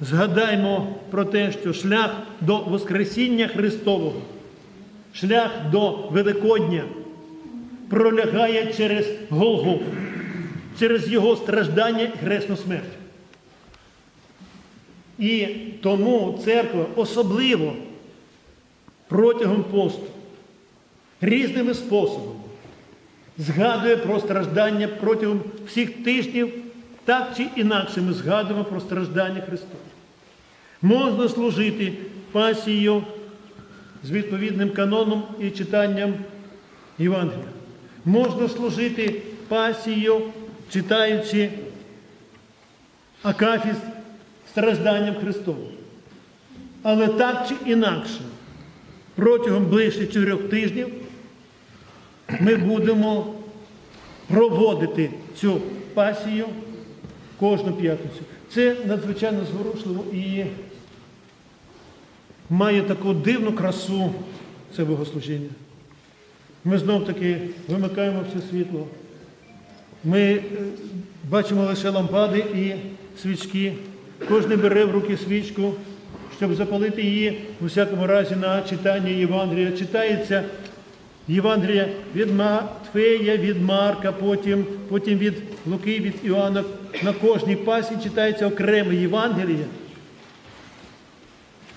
згадаймо про те, що шлях до Воскресіння Христового, шлях до Великодня пролягає через Голгофу, через Його страждання і хресну смерть. І тому церква особливо протягом посту різними способами згадує про страждання протягом всіх тижнів, так чи інакше ми згадуємо про страждання Христа. Можна служити пасією з відповідним каноном і читанням Євангелія. Можна служити пасією, читаючи Акафіст стражданням Христовим. Але так чи інакше, протягом ближчих чотирьох тижнів ми будемо проводити цю пасію кожну п'ятницю. Це надзвичайно зворушливо і має таку дивну красу це богослужіння. Ми знов таки вимикаємо все світло. Ми е, бачимо лише лампади і свічки. Кожен бере в руки свічку, щоб запалити її у всякому разі на читання Євангелія. Читається Євангелія від Матфея, від Марка, потім, потім від Луки, від Іоанна. На кожній пасі читається окреме Євангеліє,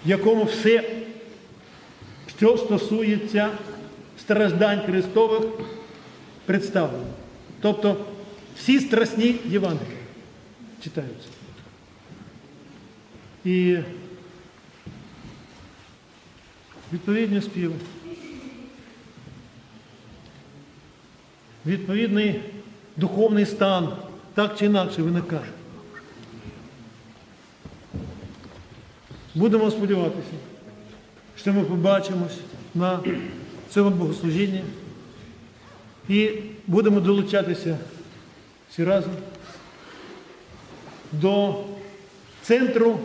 в якому все, що стосується страждань Христових, представлено. Тобто всі страсні Євангелії читаються. І відповідні співи. Відповідний духовний стан так чи інакше виникає. Будемо сподіватися, що ми побачимось на цьому богослужінні і будемо долучатися всі разом до центру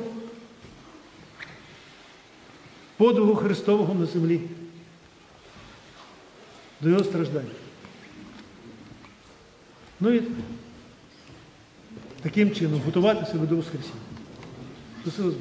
подвигу Христового на землі, до його страждань. Ну і таким чином готуватися до Воскресіння. До.